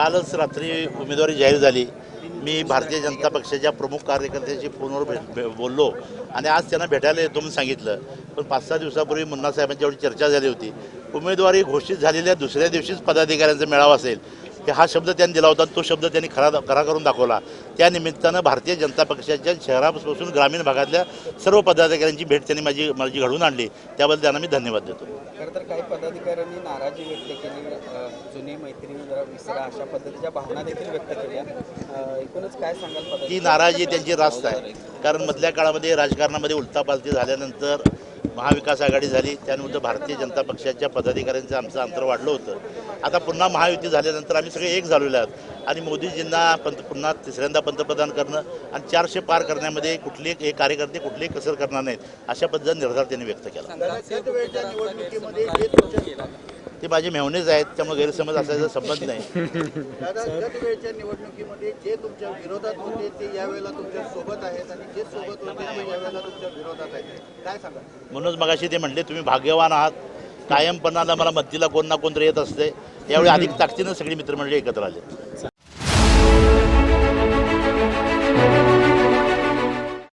कालच रात्री उमेदवारी जाहीर झाली. मी भारतीय जनता पक्षाच्या प्रमुख कार्यकर्त्याशी फोनवर भेट बोललो. आणि आज त्यांना भेटायला येतो म्हणून सांगितलं. पण पाच सहा दिवसापूर्वी मुन्ना साहेबांच्या चर्चा झाली होती. उमेदवारी घोषित झालेल्या दुसऱ्या दिवशीच पदाधिकाऱ्यांचा मेळावा असेल. की हा शब्द त्यांनी दिला होता तो शब्द त्यांनी खरा खरा करून दाखवला. त्या निमित्तानं भारतीय जनता पक्षाच्या शहरापासून ग्रामीण भागातल्या सर्व पदाधिकाऱ्यांची भेट त्यांनी माझी माझी घडवून आणली. त्याबद्दल त्यांना मी धन्यवाद देतो. खरं तर काही पदाधिकाऱ्यांनी नाराजी व्यक्त केली. जुनी मैत्रिणी जरा विसरा अशा पद्धतीच्या भावना देखील व्यक्त केल्या. एकूणच काय सांगाल ती नाराजी त्यांची रास्त आहे. कारण मधल्या काळामध्ये राजकारणामध्ये उलतापालती झाल्यानंतर महाविकास आघाडी झाली त्यानंतर भारतीय जनता पक्षाच्या पदाधिकाऱ्यांचं आमचं अंतर वाढलं होतं. आता पुन्हा महायुती झाल्यानंतर आम्ही सगळे एक झालेलो आहोत. आणि मोदीजींना पंत पुन्हा तिसऱ्यांदा पंतप्रधान करणं आणि चारशे पार करण्यामध्ये कुठले एक कार्यकर्ते कुठलेही कसर करणार नाहीत अशा पद्धतीचा निर्धार त्यांनी व्यक्त केला. ते माझे मेहनेच आहेत त्यामुळे गैरसमज असायचा संबंध नाही. दादा गतवेळच्या निवडणुकीमध्ये जे तुमच्या विरोधात होते ते यावेळेला तुमच्यासोबत आहेत आणि जे सोबत होते ते यावेळेला तुमच्या विरोधात आहेत. काय सांगा म्हणूनच मगाशी ते म्हणले तुम्ही भाग्यवान आहात. कायमपणाला मला मदतीला कोण ना कोणतरी येत असते. यावेळी अधिक ताकदीनं सगळी मित्रमंडळी एकत्र आले.